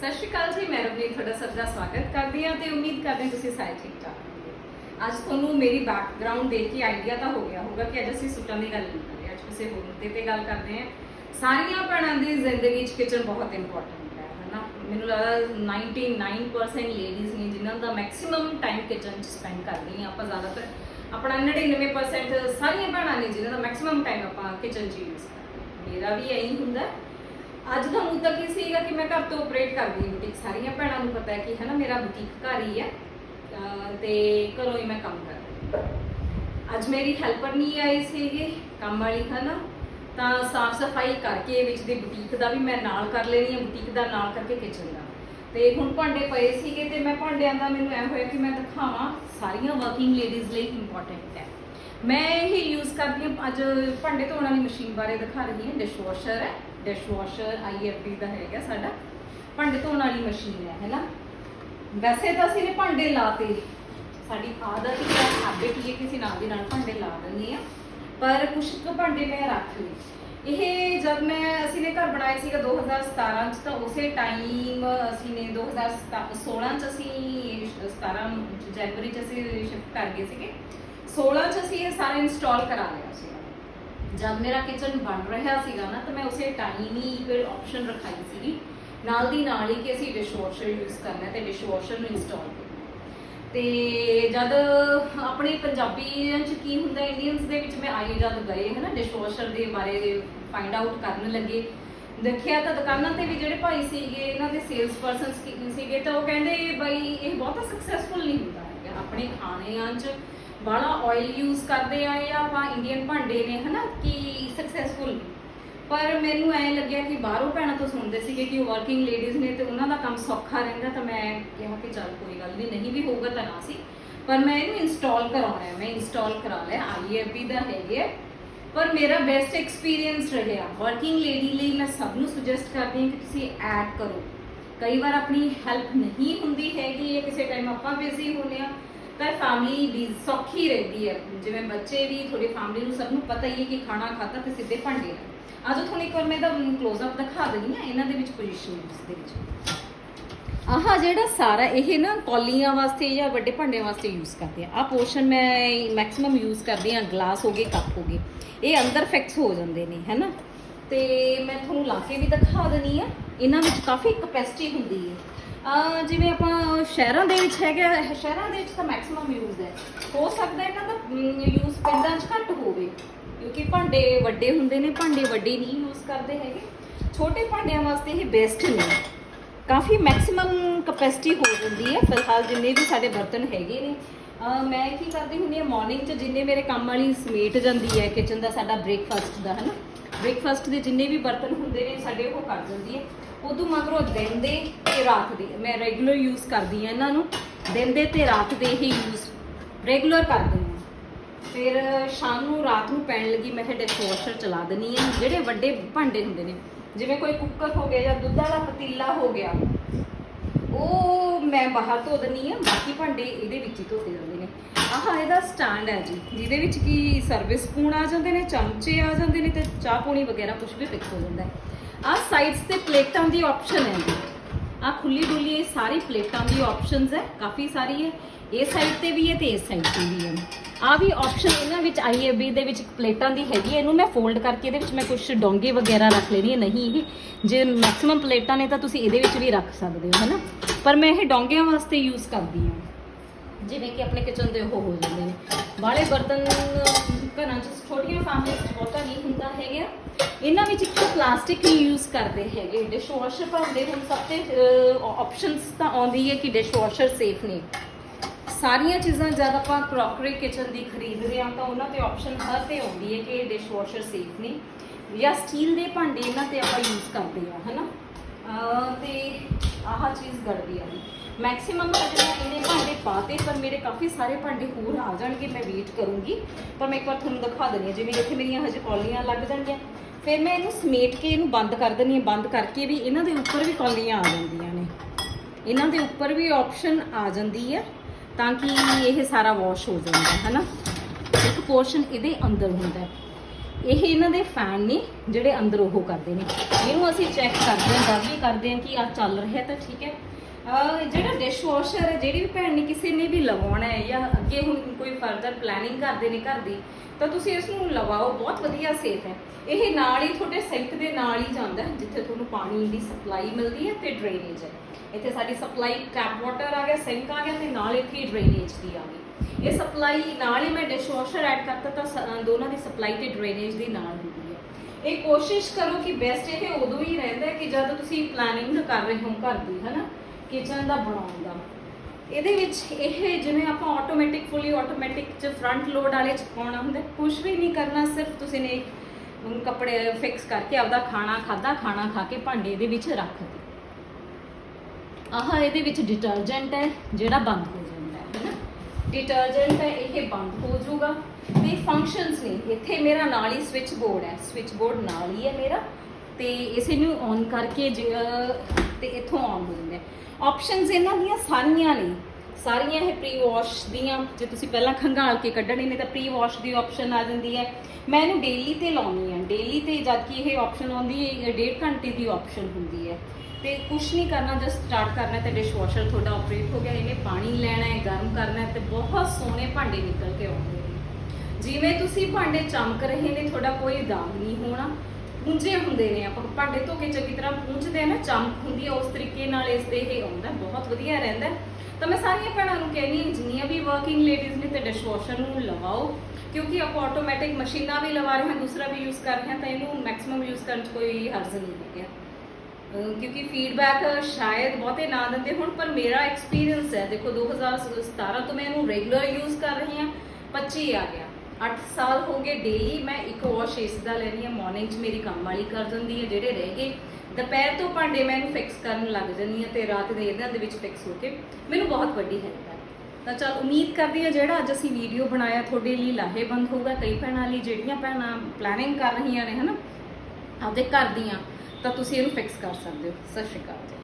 ਸਤਿ ਸ਼੍ਰੀ ਅਕਾਲ ਜੀ, ਮੈਂ ਰਵਨੀਤ ਤੁਹਾਡਾ ਸਭ ਦਾ ਸਵਾਗਤ ਕਰਦੀ ਹਾਂ ਤੇ ਉਮੀਦ ਕਰਦੇ ਹਾਂ ਤੁਸੀਂ ਸਾਰੇ ਠੀਕ ਠਾਕ ਹੋਵੋਗੇ। ਅੱਜ ਤੁਹਾਨੂੰ ਮੇਰੀ ਬੈਕਗ੍ਰਾਉਂਡ ਦੇਖ ਕੇ ਆਈਡੀਆ ਤਾਂ ਹੋ ਗਿਆ ਹੋਊਗਾ ਕਿ ਅੱਜ ਅਸੀਂ ਸੂਟਾਂ ਦੀ ਗੱਲ ਨਹੀਂ ਕਰ ਰਹੇ, ਅੱਜ ਕਿਸੇ ਹੋਰ ਮੁੱਦੇ ਤੇ ਗੱਲ ਕਰਦੇ ਹਾਂ। ਸਾਰੀਆਂ ਭੈਣਾਂ ਦੀ ਜ਼ਿੰਦਗੀ 'ਚ ਕਿਚਨ ਬਹੁਤ ਇੰਪੋਰਟੈਂਟ ਹੈ, ਹਨਾ? ਮੈਨੂੰ ਲੱਗਦਾ 99% ਲੇਡੀਜ਼ ਨੇ ਜਿਨ੍ਹਾਂ ਦਾ ਮੈਕਸਿਮਮ ਟਾਈਮ ਕਿਚਨ 'ਚ ਸਪੈਂਡ ਕਰਦੀਆਂ ਆਪਾਂ ਜ਼ਿਆਦਾਤਰ ਆਪਣਾ 99% ਸਾਰੀਆਂ ਭੈਣਾਂ ਨੇ ਜਿਨ੍ਹਾਂ ਦਾ ਮੈਕਸਿਮਮ ਟਾਈਮ ਆਪਾਂ ਕਿਚਨ 'ਚ ਯੂਜ਼ ਕਰਦੇ ਮੇਰਾ ਵੀ ਇਹੀ ਹੁੰਦਾ ਹੈ। ਅੱਜ ਦਾ ਮੁੱਦਾ ਕੀ ਸੀਗਾ ਕਿ ਮੈਂ ਘਰ ਤੋਂ ਆਪਰੇਟ ਕਰਦੀ ਹਾਂ ਬੁਟੀਕ ਸਾਰੀਆਂ ਭੈਣਾਂ ਨੂੰ ਪਤਾ ਹੈ ਕਿ ਹੈ ਨਾ ਮੇਰਾ ਬੁਟੀਕ ਘਰ ਹੀ ਹੈ, ਅਹ ਤੇ ਘਰੋਂ ਹੀ ਮੈਂ ਕੰਮ ਕਰਦੀ ਹਾਂ। ਅੱਜ ਮੇਰੀ ਹੈਲਪਰ ਨਹੀਂ ਆਈ ਸੀਗੀ ਕੰਮ ਵਾਲੀ ਹੈ ਨਾ ਤਾਂ ਸਾਫ਼ ਸਫ਼ਾਈ ਕਰਕੇ ਵਿੱਚ ਦੀ ਬੁਟੀਕ ਦਾ ਵੀ ਮੈਂ ਨਾਲ ਕਰ ਲੈਣੀ ਹੈ ਬੁਟੀਕ ਦਾ ਨਾਲ ਕਰਕੇ ਕਿਚਨ ਦਾ। ਤੇ ਹੁਣ ਭਾਂਡੇ ਪਏ ਸੀਗੇ ਤੇ ਮੈਂ ਭਾਂਡਿਆਂ ਦਾ ਮੈਨੂੰ ਐ ਹੋਇਆ ਕਿ ਮੈਂ ਦਿਖਾਵਾਂ, ਸਾਰੀਆਂ ਵਰਕਿੰਗ ਲੇਡੀਜ਼ ਲਈ ਇੰਪੋਰਟੈਂਟ ਹੈ। ਮੈਂ ਇਹ ਯੂਜ਼ ਕਰਦੀ ਹਾਂ। ਅੱਜ ਭਾਂਡੇ ਧੋਣ ਵਾਲੀ ਮਸ਼ੀਨ ਬਾਰੇ ਦਿਖਾ ਰਹੀ ਹਾਂ। ਡਿਸ਼ਵਾਸ਼ਰ ਹੈ। ਡਿਸ਼ਵਾਸ਼ਰ ਆਈਐਫਬੀ ਦਾ ਹੈਗਾ ਸਾਡਾ। ਭਾਂਡੇ ਧੋਣ ਵਾਲੀ ਮਸ਼ੀਨ ਹੈ, ਹੈਨਾ? ਵੈਸੇ ਤਾਂ ਅਸੀਂ ਨੇ ਭਾਂਡੇ ਲਾਤੇ ਸਾਡੀ ਆਦਤ ਹੀ ਹੈ ਹੈਬਿਟ ਹੀ ਹੈ ਕਿਸੇ ਨਾਲ ਦੇ ਨਾਲ ਭਾਂਡੇ ਲਾ ਦਿੰਦੇ ਆ ਪਰ ਕੁਝ ਕੁ ਭਾਂਡੇ ਮੈਂ ਰੱਖ ਲਏ। ਇਹ ਜਦ ਮੈਂ ਅਸੀਂ ਨੇ ਘਰ ਬਣਾਇਆ ਸੀਗਾ 2017 ਚ, ਤਾਂ ਉਸੇ ਟਾਈਮ ਅਸੀਂ ਨੇ 2016 ਚ ਅਸੀਂ 17 ਜਨਵਰੀ ਚ ਅਸੀਂ ਸ਼ਿਫਟ ਕਰ ਗਏ ਸੀਗੇ। 16 ਅਸੀਂ ਇਹ ਸਾਰਾ ਇੰਸਟਾਲ ਕਰਾ ਲਿਆ ਸੀਗਾ। ਜਦ ਮੇਰਾ ਕਿਚਨ ਬਣ ਰਿਹਾ ਸੀਗਾ ਨਾ, ਤਾਂ ਮੈਂ ਉਸੇ ਟਾਈਮ ਹੀ ਇੱਕ ਆਪਸ਼ਨ ਰਖਾਈ ਸੀਗੀ। ਨਾਲ ਦੀ ਨਾਲ ਹੀ ਕਿ ਅਸੀਂ ਡਿਸ਼ਵਾਸ਼ਰ ਯੂਜ਼ ਕਰਨਾ ਹੈ ਤੇ ਡਿਸ਼ਵਾਸ਼ਰ ਨੂੰ ਇੰਸਟਾਲ ਕਰਨਾ ਤੇ ਜਦ ਆਪਣੇ ਪੰਜਾਬੀਆਂ ਚ ਕੀ ਹੁੰਦਾ ਇੰਡੀਅਨਸ ਦੇ ਵਿੱਚ ਮੈਂ ਆਈ ਜਦ ਗਏ ਹੈ ਨਾ ਡਿਸ਼ਵਾਸ਼ਰ ਦੇ ਬਾਰੇ ਫਾਈਂਡ ਆਊਟ ਕਰਨ ਲੱਗੇ। ਦੇਖਿਆ ਤਾਂ ਦੁਕਾਨਾਂ ਤੇ ਵੀ ਜਿਹੜੇ ਭਾਈ ਸੀਗੇ, ਇਹਨਾਂ ਦੇ ਸੇਲਸ ਪਰਸਨਸ ਸੀਗੇ, ਤਾਂ ਉਹ ਕਹਿੰਦੇ, ਬਈ, ਇਹ ਬਹੁਤਾ ਸਕਸੈਸਫੁਲ ਨਹੀਂ ਹੁੰਦਾ ਹੈਗਾ। ਆਪਣੇ ਖਾਣਿਆਂ 'ਚ ਬਾਹਲਾ ਆਇਲ ਯੂਜ਼ ਕਰਦੇ ਆ ਜਾਂ ਆਪਾਂ ਇੰਡੀਅਨ ਭਾਂਡੇ ਨੇ, ਹਨਾ, ਕਿ ਸਕਸੈਸਫੁਲ ਪਰ ਮੈਨੂੰ ਐ ਲੱਗਿਆ ਕਿ ਬਾਹਰੋਂ ਭੈਣਾਂ ਤੋਂ ਸੁਣਦੇ ਸੀਗੇ ਕਿ ਵਰਕਿੰਗ ਲੇਡੀਜ਼ ਨੇ ਤੇ ਉਹਨਾਂ ਦਾ ਕੰਮ ਸੌਖਾ ਰਹਿੰਦਾ, ਤਾਂ ਮੈਂ ਕਿਹਾ ਕਿ ਚੱਲ ਕੋਈ ਗੱਲ ਨਹੀਂ ਨਹੀਂ ਵੀ ਹੋਊਗਾ ਤਾਂ ਨਾ ਸੀ। ਪਰ ਮੈਂ ਇਹਨੂੰ ਇੰਸਟਾਲ ਕਰਾਉਣਾ ਹੈ, ਮੈਂ ਇੰਸਟਾਲ ਕਰਾ ਲਿਆ ਆਈਐਫਬੀ ਦਾ ਹੈਗੇ ਹੈ ਪਰ ਮੇਰਾ ਬੈਸਟ ਐਕਸਪੀਰੀਅੰਸ ਰਿਹਾ। ਵਰਕਿੰਗ ਲੇਡੀ ਲਈ ਮੈਂ ਸਭ ਨੂੰ ਸੁਜੈਸਟ ਕਰਦੀ ਹਾਂ ਕਿ ਤੁਸੀਂ ਐਡ ਕਰੋ। ਕਈ ਵਾਰ ਆਪਣੀ ਹੈਲਪ ਨਹੀਂ ਹੁੰਦੀ ਹੈਗੀ ਜਾਂ ਕਿਸੇ ਟਾਈਮ ਆਪਾਂ ਬਿਜ਼ੀ ਹੁੰਦੇ ਆ ਤਾਂ ਫੈਮਿਲੀ ਵੀ ਸੌਖੀ ਰਹਿੰਦੀ ਹੈ। ਜਿਵੇਂ ਬੱਚੇ ਵੀ ਥੋੜੀ ਫੈਮਿਲੀ ਨੂੰ ਸਭ ਨੂੰ ਪਤਾ ਹੀ ਹੈ ਕਿ ਖਾਣਾ ਖਾਤਾ ਤੇ ਸਿੱਧੇ ਭਾਂਡੇ ਨੇ ਅੱਜ ਤੁਹਾਨੂੰ ਇੱਕ ਵਾਰ ਮੈਂ ਇਹਦਾ ক্লোਜ਼ ਅਪ ਦਿਖਾ ਦਿੰਦੀ ਹਾਂ, ਇਹਨਾਂ ਦੇ ਵਿੱਚ ਪੋਜੀਸ਼ਨ ਦੇ ਵਿੱਚ। ਆਹ, ਜਿਹੜਾ ਸਾਰਾ ਇਹ ਨਾ ਕੌਲੀਆਂ ਵਾਸਤੇ ਜਾਂ ਵੱਡੇ ਭਾਂਡਿਆਂ ਵਾਸਤੇ ਯੂਜ਼ ਕਰਦੇ ਆ। ਆ ਪੋਰਸ਼ਨ ਮੈਂ ਮੈਕਸਿਮਮ ਯੂਜ਼ ਕਰਦੀ ਆ ਗਲਾਸ ਹੋ ਗਏ ਕੱਪ ਹੋ ਗਏ। ਇਹ ਅੰਦਰ ਫਿਕਸ ਹੋ ਜਾਂਦੇ ਨੇ ਹੈਨਾ ਤੇ ਮੈਂ ਤੁਹਾਨੂੰ ਲਾ ਕੇ ਵੀ ਦਿਖਾ ਦਨੀ ਆ ਇਹਨਾਂ ਵਿੱਚ ਕਾਫੀ ਕਪੈਸਿਟੀ ਹੁੰਦੀ ਹੈ। ਜਿਵੇਂ ਆਪਾਂ ਸ਼ਹਿਰਾਂ ਦੇ ਵਿੱਚ ਹੈਗਾ ਸ਼ਹਿਰਾਂ ਦੇ ਵਿੱਚ ਤਾਂ ਮੈਕਸਿਮਮ ਯੂਜ਼ ਹੈ। ਹੋ ਸਕਦਾ ਇਹਨਾਂ ਦਾ ਯੂਜ਼ ਪਿੰਡਾਂ 'ਚ ਘੱਟ ਹੋਵੇ, ਕਿਉਂਕਿ ਭਾਂਡੇ ਵੱਡੇ ਹੁੰਦੇ ਨੇ, ਭਾਂਡੇ ਵੱਡੇ ਨਹੀਂ ਯੂਜ਼ ਕਰਦੇ ਹੈਗੇ। ਛੋਟੇ ਭਾਂਡਿਆਂ ਵਾਸਤੇ ਇਹ ਬੈਸਟ ਨੇ। ਕਾਫੀ ਮੈਕਸਿਮਮ ਕਪੈਸਿਟੀ ਹੋ ਜਾਂਦੀ ਹੈ, ਫਿਲਹਾਲ ਜਿੰਨੇ ਵੀ ਸਾਡੇ ਬਰਤਨ ਹੈਗੇ ਨੇ। ਮੈਂ ਕੀ ਕਰਦੀ ਹੁੰਦੀ ਹਾਂ ਮਾਰਨਿੰਗ 'ਚ ਜਿੰਨੇ ਮੇਰੇ ਕੰਮ ਵਾਲੀ ਸਮੇਟ ਜਾਂਦੀ ਹੈ ਕਿਚਨ ਦਾ ਸਾਡਾ ਬ੍ਰੇਕਫਾਸਟ ਦਾ, ਹਨਾ? ਬ੍ਰੇਕਫਾਸਟ ਦੇ ਜਿੰਨੇ ਵੀ ਬਰਤਨ ਹੁੰਦੇ ਨੇ, ਸਾਡੇ ਉਹ ਕਰ ਦਿੰਦੀ ਹੈ। ਉਦੋਂ ਮਗਰੋਂ ਦਿਨ ਦੇ ਤੇ ਰਾਤ ਦੇ। ਮੈਂ ਰੈਗੂਲਰ ਯੂਜ਼ ਕਰਦੀ ਹਾਂ ਇਹਨਾਂ ਨੂੰ। ਦਿਨ ਦੇ ਤੇ ਰਾਤ ਦੇ ਹੀ ਯੂਜ਼ ਰੈਗੂਲਰ ਕਰਦੀ ਹਾਂ। ਫਿਰ ਸ਼ਾਮ ਨੂੰ ਰਾਤ ਨੂੰ ਪੈਣ ਲੱਗੀ, ਮੈਂ ਫਿਰ ਡਿਸ਼ਵਾਸ਼ਰ ਚਲਾ ਦਨੀ ਆ ਜਿਹੜੇ ਵੱਡੇ ਭਾਂਡੇ ਹੁੰਦੇ ਨੇ, ਜਿਵੇਂ ਕੋਈ ਕੁੱਕਰ ਹੋ ਗਿਆ ਜਾਂ ਦੁੱਧ ਵਾਲਾ ਪਤੀਲਾ ਹੋ ਗਿਆ, ਉਹ ਮੈਂ ਬਾਹਰ ਧੋ ਦਨੀ ਆ ਬਾਕੀ ਭਾਂਡੇ ਇਹਦੇ ਵਿੱਚ ਹੀ ਧੋਤੇ ਜਾਂਦੇ ਨੇ। ਆਹ, ਇਹਦਾ ਸਟੈਂਡ ਹੈ ਜੀ। ਜਿਹਦੇ ਵਿੱਚ ਕੀ ਸਰਵਿਸ ਸਪੂਨ ਆ ਜਾਂਦੇ ਨੇ, ਚਮਚੇ ਆ ਜਾਂਦੇ ਨੇ ਤੇ ਚਾਹ ਪੂਣੀ ਵਗੈਰਾ ਕੁਝ ਵੀ ਫਿਕਸ ਹੋ ਜਾਂਦਾ ਹੈ। ਆਹ ਸਾਈਡਸ ਤੇ ਪਲੇਟਾਂ ਦੀ ਆਪਸ਼ਨ ਹੈ ਜੀ। ਆ ਖੁੱਲੀ ਡੁੱਲੀ ਇਹ ਸਾਰੀ ਪਲੇਟਾਂ ਦੀ ਆਪਸ਼ਨਸ ਹੈ, ਕਾਫੀ ਸਾਰੀ ਹੈ। ਇਹ ਸਾਈਡ ਤੇ ਵੀ ਹੈ ਤੇ ਇਸ ਸਾਈਡ ਤੇ ਵੀ ਹੈ। ਆ ਵੀ ਆਪਸ਼ਨ ਇਹਨਾਂ ਵਿੱਚ ਆਈਏਬੀ ਦੇ ਵਿੱਚ ਪਲੇਟਾਂ ਦੀ ਹੈਗੀ ਹੈ। ਇਹਨੂੰ ਮੈਂ ਫੋਲਡ ਕਰਕੇ ਇਹਦੇ ਵਿੱਚ ਮੈਂ ਕੁਝ ਡੋਂਗੇ ਵਗੈਰਾ ਰੱਖ ਲੈਣੀ ਹੈ, ਨਹੀਂ ਇਹ। ਜੇ ਮੈਕਸਿਮਮ ਪਲੇਟਾਂ ਨੇ ਤਾਂ ਤੁਸੀਂ ਇਹਦੇ ਵਿੱਚ ਵੀ ਰੱਖ ਸਕਦੇ ਹੋ, ਹੈਨਾ? ਪਰ ਮੈਂ ਇਹ ਡੋਂਗਿਆਂ ਵਾਸਤੇ ਯੂਜ਼ ਕਰਦੀ ਹਾਂ। ਜਿਵੇਂ ਕਿ ਆਪਣੇ ਕਿਚਨ ਦੇ ਉਹ ਹੋ ਜਾਂਦੇ ਨੇ। ਬਾਲੇ ਬਰਤਨ ਘਰਾਂ 'ਚ ਛੋਟੀਆਂ ਫੈਮਲੀਆਂ 'ਚ ਬਹੁਤਾ ਨਹੀਂ ਹੁੰਦਾ ਹੈਗਾ। ਇਹਨਾਂ ਵਿੱਚ ਇੱਕ ਪਲਾਸਟਿਕ ਹੀ ਯੂਜ਼ ਕਰਦੇ ਹੈਗੇ। ਡਿਸ਼ਵਾਸ਼ਰ ਭਾਂਡੇ ਹੁਣ ਸਭ ਤੇ ਆਪਸ਼ਨਸ ਤਾਂ ਆਉਂਦੀ ਹੈ ਕਿ ਡਿਸ਼ਵਾਸ਼ਰ ਸੇਫ ਨਹੀਂ ਸਾਰੀਆਂ ਚੀਜ਼ਾਂ ਜਦ ਆਪਾਂ ਕਰੋਕਰੀ ਕਿਚਨ ਦੀ ਖਰੀਦਦੇ ਹਾਂ ਤਾਂ ਉਹਨਾਂ ਤੇ ਆਪਸ਼ਨ ਹਰ ਤੇ ਆਉਂਦੀ ਹੈ ਕਿ ਡਿਸ਼ਵਾਸ਼ਰ ਸੇਫ ਨਹੀਂ ਜਾਂ ਸਟੀਲ ਦੇ ਭਾਂਡੇ ਇਹਨਾਂ ਤੇ ਆਪਾਂ ਯੂਜ਼ ਕਰਦੇ ਹਾਂ, ਹਨਾ? ਅਹ ਤੇ ਆਹ ਚੀਜ਼ ਗੜਦੀ ਆ। ਮੈਕਸਿਮਮ ਅਜੇ ਇਹਨੇ ਭਾਂਡੇ ਪਾਤੇ ਪਰ ਮੇਰੇ ਕਾਫੀ ਸਾਰੇ ਭਾਂਡੇ ਹੋਰ ਆ ਜਾਣਗੇ, ਮੈਂ ਵੇਟ ਕਰੂੰਗੀ। ਪਰ ਮੈਂ ਇੱਕ ਵਾਰ ਤੁਹਾਨੂੰ ਦਿਖਾ ਦਿੰਦੀ ਹਾਂ, ਜਿਵੇਂ ਇੱਥੇ ਮੇਰੀਆਂ ਹਜੇ ਕੌਲੀਆਂ ਲੱਗ ਜਾਣਗੀਆਂ। ਫਿਰ ਮੈਂ ਇਹਨੂੰ ਸਮੇਟ ਕੇ ਇਹਨੂੰ ਬੰਦ ਕਰ ਦਿੰਦੀ ਹਾਂ, ਬੰਦ ਕਰਕੇ ਵੀ ਇਹਨਾਂ ਦੇ ਉੱਪਰ ਵੀ ਕੌਲੀਆਂ ਆ ਜਾਂਦੀਆਂ ਨੇ। ਇਹਨਾਂ ਦੇ ਉੱਪਰ ਵੀ ਆਪਸ਼ਨ ਆ ਜਾਂਦੀ ਹੈ ਤਾਂ ਕਿ ਇਹ ਸਾਰਾ ਵਾਸ਼ ਹੋ ਜਾਂਦਾ ਹੈ ਨਾ ਇੱਕ ਪੋਰਸ਼ਨ ਇਹਦੇ ਅੰਦਰ ਹੁੰਦਾ ਹੈ। ਇਹ ਇਹਨਾਂ ਦੇ ਫੈਨ ਨੇ ਜਿਹੜੇ ਅੰਦਰ ਉਹ ਕਰਦੇ ਨੇ। ਇਹਨੂੰ ਅਸੀਂ ਚੈੱਕ ਕਰਦੇ ਹਾਂ ਜਦ ਕਰਦੇ ਹਾਂ ਕਿ ਆ ਚੱਲ ਰਿਹਾ ਤਾਂ ਠੀਕ ਹੈ। ਜਿਹੜਾ ਡਿਸ਼ ਵਾਸ਼ਰ ਹੈ, ਜਿਹੜੀ ਵੀ ਭੈਣ ਨੇ ਕਿਸੇ ਨੇ ਵੀ ਲਵਾਉਣਾ ਹੈ ਜਾਂ ਅੱਗੇ ਹੁਣ ਕੋਈ ਫਰਦਰ ਪਲੈਨਿੰਗ ਕਰਦੇ ਨੇ ਘਰ ਦੀ, ਤਾਂ ਤੁਸੀਂ ਇਸ ਨੂੰ ਲਵਾਓ, ਬਹੁਤ ਵਧੀਆ ਸੇਫ ਹੈ। ਇਹ ਨਾਲ ਹੀ ਤੁਹਾਡੇ ਸਿੰਕ ਦੇ ਨਾਲ ਹੀ ਜਾਂਦਾ ਜਿੱਥੇ ਤੁਹਾਨੂੰ ਪਾਣੀ ਦੀ ਸਪਲਾਈ ਮਿਲਦੀ ਹੈ ਤੇ ਡਰੇਨੇਜ ਹੈ। ਇੱਥੇ ਸਾਡੀ ਸਪਲਾਈ ਟੈਪ ਵਾਟਰ ਆ ਗਿਆ ਸਿੰਕ ਆ ਗਿਆ ਤੇ ਨਾਲ ਇੱਥੇ ਡਰੇਨੇਜ ਦੀ ਆ ਗਈ। ਇਹ ਸਪਲਾਈ ਨਾਲ ਹੀ ਮੈਂ ਡਿਸ਼ ਵਾਸ਼ਰ ਐਡ ਕਰਤਾ ਤਾਂ ਸ- ਦੋਨਾਂ ਦੀ ਸਪਲਾਈ ਤੇ ਡਰੇਨੇਜ ਦੀ ਨਾਲ ਹੁੰਦੀ ਹੈ। ਇਹ ਕੋਸ਼ਿਸ਼ ਕਰੋ ਕਿ ਬੈਸਟ ਇਹ ਉਦੋਂ ਹੀ ਰਹਿੰਦਾ ਕਿ ਜਦੋਂ ਤੁਸੀਂ ਪਲੈਨਿੰਗ ਕਰ ਰਹੇ ਹੋ ਘਰ ਦੀ, ਹਨਾ? ਕਿਚਨ ਦਾ ਬਣਾਉਣ ਦਾ। ਇਹਦੇ ਵਿੱਚ ਇਹ ਜਿਵੇਂ ਆਪਾਂ ਆਟੋਮੈਟਿਕ ਫੁੱਲੀ ਆਟੋਮੈਟਿਕ ਚ ਫਰੰਟ ਲੋਡ ਵਾਲੇ ਚ ਪਾਉਣਾ ਹੁੰਦਾ ਕੁਝ ਵੀ ਨਹੀਂ ਕਰਨਾ, ਸਿਰਫ ਤੁਸੀਂ ਨੇ ਹੁਣ ਕੱਪੜੇ ਫਿਕਸ ਕਰਕੇ ਆਪਦਾ ਖਾਣਾ ਖਾਦਾ ਖਾਣਾ ਖਾ ਕੇ ਭਾਂਡੇ ਦੇ ਵਿੱਚ ਰੱਖ ਦਿੱਤੇ। ਆਹ ਇਹਦੇ ਵਿੱਚ ਡਿਟਰਜੈਂਟ ਹੈ, ਜਿਹੜਾ ਬੰਦ ਹੋ ਡਿਟਰਜੈਂਟ ਹੈ, ਇਹ ਬੰਦ ਹੋ ਜਾਊਗਾ। ਤੇ ਫੰਕਸ਼ਨਸ ਨੇ, ਇੱਥੇ ਮੇਰਾ ਨਾਲ ਹੀ ਸਵਿਚ ਬੋਰਡ ਹੈ। ਸਵਿਚ ਬੋਰਡ ਨਾਲ ਹੀ ਹੈ ਮੇਰਾ। ਤੇ ਇਸੇ ਨੂੰ ਔਨ ਕਰਕੇ ਜ- ਅਹ, ਤੇ ਇੱਥੋਂ ਔਨ ਹੋ ਜਾਂਦਾ ਹੈ। ਆਪਸ਼ਨਸ ਇਹਨਾਂ ਦੀਆਂ ਸਾਰੀਆਂ ਨੇ। ਸਾਰੀਆਂ ਇਹ ਪ੍ਰੀ ਵਾਸ਼ ਦੀਆਂ, ਜੇ ਤੁਸੀਂ ਪਹਿਲਾਂ ਖੰਗਾਲ ਕੇ ਕੱਢਣੇ ਨੇ ਤਾਂ ਪ੍ਰੀ ਵਾਸ਼ ਦੀ ਆਪਸ਼ਨ ਆ ਜਾਂਦੀ ਹੈ। ਮੈਂ ਇਹਨੂੰ ਡੇਲੀ ਤੇ ਲਾਉਣੀ ਹੈ। ਡੇਲੀ ਤੇ ਜਦ ਕਿ ਇਹ ਆਪਸ਼ਨ ਆਉਂਦੀ ਹੈ ਡੇਢ ਘੰਟੇ ਦੀ ਆਪਸ਼ਨ ਹੁੰਦੀ ਹੈ। ਤੇ ਕੁਝ ਨਹੀਂ ਕਰਨਾ ਜਸਟ ਸਟਾਰਟ ਕਰਨਾ ਹੈ ਤੇ ਡਿਸ਼ ਵਾਸ਼ਰ ਤੁਹਾਡਾ ਆਪਰੇਟ ਹੋ ਗਿਆ, ਇਹਨੇ ਪਾਣੀ ਲੈਣਾ ਹੈ, ਗਰਮ ਕਰਨਾ ਹੈ ਤੇ ਬਹੁਤ ਸੋਹਣੇ ਭਾਂਡੇ ਨਿਕਲ ਕੇ ਆਉਂਦੇ ਨੇ ਜਿਵੇਂ ਤੁਸੀਂ ਭਾਂਡੇ ਚਮਕ ਰਹੇ ਨੇ, ਤੁਹਾਡਾ ਕੋਈ ਦਾਗ ਨਹੀਂ ਹੋਣਾ। ਪੂੰਝੇ ਹੁੰਦੇ ਨੇ, ਆਪਾਂ ਭਾਂਡੇ ਧੋ ਕੇ ਚੰਗੀ ਤਰ੍ਹਾਂ ਪੂੰਝਦੇ ਆ ਨਾ, ਚਮਕ ਹੁੰਦੀ ਹੈ, ਉਸ ਤਰੀਕੇ ਨਾਲ ਇਸ 'ਤੇ ਇਹ ਆਉਂਦਾ ਬਹੁਤ ਵਧੀਆ ਰਹਿੰਦਾ ਤਾਂ ਮੈਂ ਸਾਰੀਆਂ ਭੈਣਾਂ ਨੂੰ ਕਹਿੰਦੀ ਹਾਂ, ਜਿੰਨੀਆਂ ਵੀ ਵਰਕਿੰਗ ਲੇਡੀਜ਼ ਨੇ ਤੇ ਡਿਸ਼ ਵਾਸ਼ਰ ਨੂੰ ਲਵਾਓ, ਕਿਉਂਕਿ ਆਪਾਂ ਆਟੋਮੈਟਿਕ ਮਸ਼ੀਨਾਂ ਵੀ ਲਵਾ ਰਹੇ ਹਾਂ, ਦੂਸਰਾ ਵੀ ਯੂਜ਼ ਕਰ ਰਹੇ ਹਾਂ, ਤਾਂ ਇਹਨੂੰ ਮੈਕਸਿਮਮ ਯੂਜ਼ ਕਰਨ 'ਚ ਕੋਈ ਹਰਜ਼ ਨਹੀਂ ਹੈਗਾ। ਕਿਉਂਕਿ ਫੀਡਬੈਕ ਸ਼ਾਇਦ ਬਹੁਤੇ ਨਾ ਦਿੰਦੇ ਹੁਣ, ਪਰ ਮੇਰਾ ਐਕਸਪੀਰੀਅੰਸ ਹੈ। ਦੇਖੋ 2017 ਤੋਂ ਮੈਂ ਇਹਨੂੰ ਰੈਗੂਲਰ ਯੂਜ਼ ਕਰ ਰਹੀ ਹਾਂ। 25 ਆ ਗਿਆ। 8 ਸਾਲ ਹੋ ਗਏ ਡੇਲੀ ਮੈਂ ਇੱਕ ਵਾਸ਼ ਇਸ ਦਾ ਲੈਣੀ ਹੈ। ਮਾਰਨਿੰਗ 'ਚ ਮੇਰੀ ਕੰਮ ਵਾਲੀ ਕਰ ਦਿੰਦੀ ਹੈ, ਜਿਹੜੇ ਰਹਿ ਗਏ। ਦੁਪਹਿਰ ਤੋਂ ਭਾਂਡੇ ਮੈਂ ਇਹਨੂੰ ਫਿਕਸ ਕਰਨ ਲੱਗ ਜਾਂਦੀ ਹਾਂ ਤੇ ਰਾਤ ਦੇ ਇਹਨਾਂ ਦੇ ਵਿੱਚ ਫਿਕਸ ਹੋ ਕੇ ਮੈਨੂੰ ਬਹੁਤ ਵੱਡੀ ਹੈਲਪ ਹੈ। ਤਾਂ ਚਲ ਉਮੀਦ ਕਰਦੀ ਹਾਂ ਜਿਹੜਾ ਅੱਜ ਅਸੀਂ ਵੀਡੀਓ ਬਣਾਇਆ ਤੁਹਾਡੇ ਲਈ ਲਾਹੇਵੰਦ ਹੋਊਗਾ। ਕਈ ਭੈਣਾਂ ਲਈ ਜਿਹੜੀਆਂ ਭੈਣਾਂ ਪਲੈਨਿੰਗ ਕਰ ਰਹੀਆਂ ਨੇ, ਹਨਾ? ਆਪਦੇ ਘਰ ਦੀਆਂ ਤਾਂ ਤੁਸੀਂ ਇਹਨੂੰ ਫਿਕਸ ਕਰ ਸਕਦੇ ਹੋ। ਸਤਿ ਸ਼੍ਰੀ ਅਕਾਲ ਜੀ।